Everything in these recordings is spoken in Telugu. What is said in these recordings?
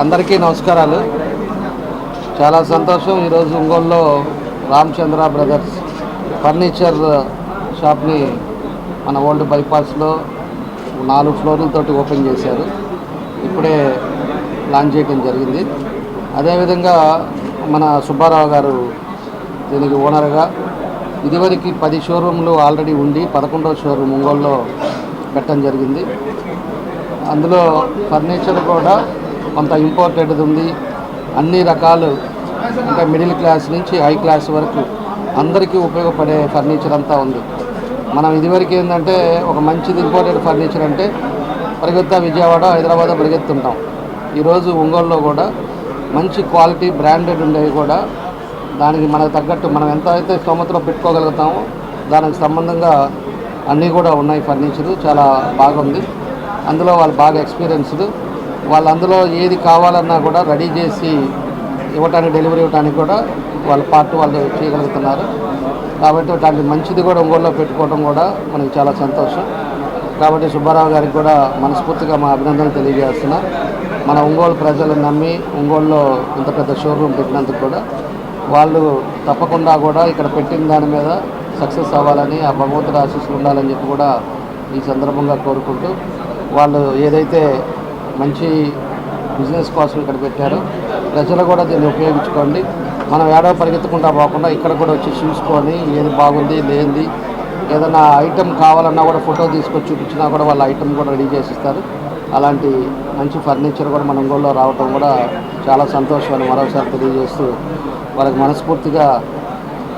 అందరికీ నమస్కారాలు. చాలా సంతోషం ఈరోజు ఒంగోలులో రామచంద్ర బ్రదర్స్ ఫర్నిచర్ షాప్ని మన ఓల్డ్ బైపాస్లో నాలుగు ఫ్లోర్లతో ఓపెన్ చేశారు. ఇప్పుడే లాంచ్ చేయడం జరిగింది. అదేవిధంగా మన సుబ్బారావు గారు దీనికి ఓనర్గా ఇదివరకు పది షోరూంలు ఆల్రెడీ ఉండి పదకొండవ షోరూమ్ ఒంగోలులో పెట్టడం జరిగింది. అందులో ఫర్నిచర్ కూడా కొంత ఇంపార్టెంట్ ఉంది. అన్ని రకాలు అంటే మిడిల్ క్లాస్ నుంచి హై క్లాస్ వరకు అందరికీ ఉపయోగపడే ఫర్నిచర్ అంతా ఉంది. మనం ఇదివరకు ఏంటంటే ఒక మంచిది ఇంపార్టెంట్ ఫర్నిచర్ అంటే పరిగెత్తా విజయవాడ హైదరాబాద్ పరిగెత్తుంటాం. ఈరోజు ఒంగోలులో కూడా మంచి క్వాలిటీ బ్రాండెడ్ ఉండేవి కూడా దానికి మనకు తగ్గట్టు మనం ఎంత అయితే స్తోమతలో పెట్టుకోగలుగుతామో దానికి సంబంధంగా అన్నీ కూడా ఉన్నాయి ఫర్నిచరు చాలా బాగుంది. అందులో వాళ్ళు బాగా ఎక్స్పీరియన్స్డ్ వాళ్ళు అందులో ఏది కావాలన్నా కూడా రెడీ చేసి ఇవ్వటానికి డెలివరీ ఇవ్వడానికి కూడా వాళ్ళ పార్ట్ వాళ్ళు చేయగలుగుతున్నారు. కాబట్టి దాన్ని మంచిది కూడా ఒంగోలులో పెట్టుకోవడం కూడా మనకి చాలా సంతోషం. కాబట్టి సుబ్బారావు గారికి కూడా మనస్ఫూర్తిగా మా అభినందనలు తెలియజేస్తున్నా. మన ఒంగోలు ప్రజలు నమ్మి ఒంగోలులో ఇంత పెద్ద షోరూమ్ పెట్టినందుకు కూడా వాళ్ళు తప్పకుండా కూడా ఇక్కడ పెట్టిన దాని మీద సక్సెస్ అవ్వాలని ఆ భగవంతుడు ఆశీస్సులు ఉండాలని చెప్పి కూడా ఈ సందర్భంగా కోరుకుంటూ వాళ్ళు ఏదైతే మంచి బిజినెస్ కోసం ఇక్కడ పెట్టారు. ప్రజలు కూడా దీన్ని ఉపయోగించుకోండి. మనం ఏడో పరిగెత్తుకుంటా పోకుండా ఇక్కడ కూడా వచ్చి చూసుకొని ఏది బాగుంది లేనిది ఏదైనా ఐటెం కావాలన్నా కూడా ఫోటో తీసుకొచ్చి చూపించినా కూడా వాళ్ళ ఐటెం కూడా రెడీ చేసిస్తారు. అలాంటి మంచి ఫర్నిచర్ కూడా మన ఒంగోలులో రావటం కూడా చాలా సంతోషాన్ని మరోసారి తెలియజేస్తూ వాళ్ళకి మనస్ఫూర్తిగా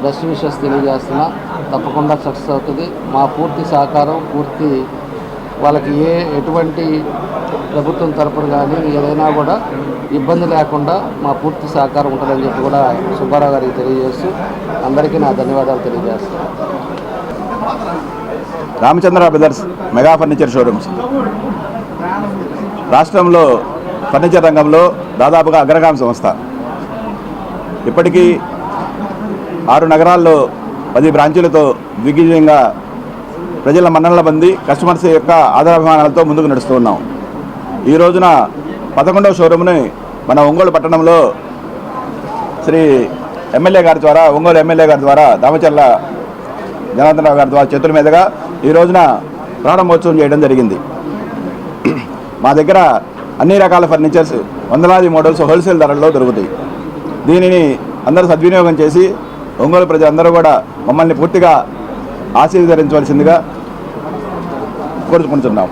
బెస్ట్ విషెస్ తెలియజేస్తున్నా. తప్పకుండా సక్సెస్ అవుతుంది. మా పూర్తి సహకారం పూర్తి వాళ్ళకి ఏ ఎటువంటి ప్రభుత్వం తరపున కానీ ఏదైనా కూడా ఇబ్బంది లేకుండా మా పూర్తి సహకారం ఉంటుందని చెప్పి కూడా సుబ్బారావు గారికి తెలియజేస్తూ అందరికీ నా ధన్యవాదాలు తెలియజేస్తాను Ramachandra brothers mega furniture showrooms. రాష్ట్రంలో ఫర్నిచర్ రంగంలో దాదాపుగా అగ్రగామి సంస్థ. ఇప్పటికీ ఆరు నగరాల్లో పది బ్రాంచీలతో దిగ్విజయంగా ప్రజల మన్ననల బంది కస్టమర్స్ యొక్క ఆదరాభిమానాలతో ముందుకు నడుస్తూ ఉన్నాం. ఈ రోజున పదకొండవ షోరూమ్ని మన ఒంగోలు పట్టణంలో శ్రీ ఎమ్మెల్యే గారి ద్వారా ఒంగోలు ఎమ్మెల్యే గారి ద్వారా దామచర్ల జనార్దన్ రావు గారి ద్వారా చేతుల మీదుగా ఈ రోజున ప్రారంభోత్సవం చేయడం జరిగింది. మా దగ్గర అన్ని రకాల ఫర్నిచర్స్ వందలాది మోడల్స్ హోల్సేల్ ధరల్లో దొరుకుతాయి. దీనిని అందరూ సద్వినియోగం చేసి ఒంగోలు ప్రజలందరూ కూడా మమ్మల్ని పూర్తిగా ఆశీర్వదించవలసిందిగా కోరుకుంటున్నాం.